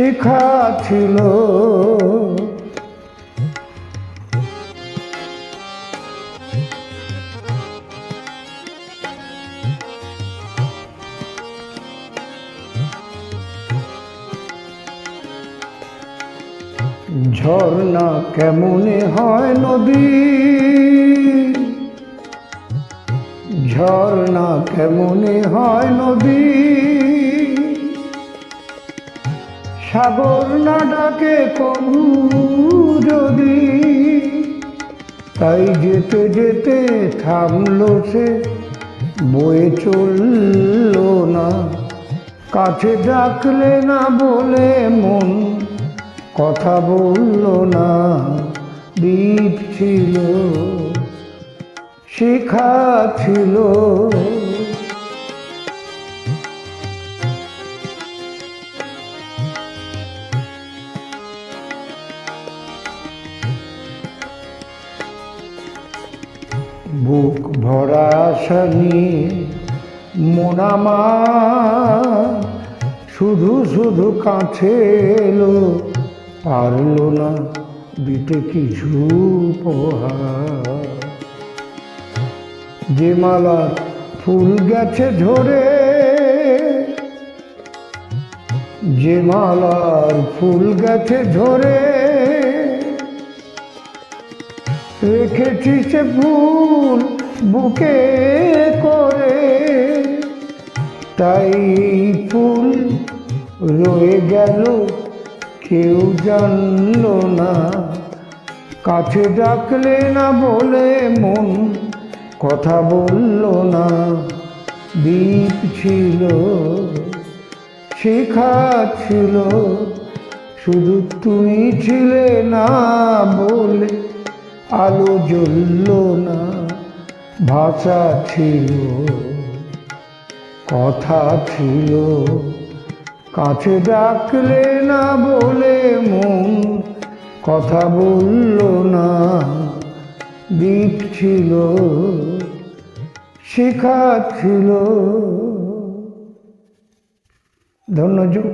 শিখা ছিল। ঝর্ণা কেমনে হয় নদী? ঝর্ণা কেমনে হয় নদী? সাগর না ডাকে কবু যদি, তাই যেতে যেতে থামলো সে, বয়ে চলল না। কাছে ডাকলে না বলে মন, কথা বলল না, দ্বীপ ছিল, শিখা ছিল। বুক ভরা আশা মোনামা শুধু শুধু কাছে এলো, পারল না দিতে কিছু যে মালা ফুল গেছে ঝরে, যে মালার ফুল গেছে ঝরে রেখেছি সে ফুল বুকে করে। তাই ফুল রয়ে গেল, কেউ জানল না। কাছে ডাকলে না বলে মন, কথা বলল না। দ্বীপ ছিল, শিখা ছিল, শুধু তুমি ছিলে না বলে আলো জ্বলল না, ভাষা ছিল, কথা ছিল। কাছে ডাকলে না বলে মন, কথা বলল না দ্বীপ ছিল, শিখা ছিল। ধন্যযুগ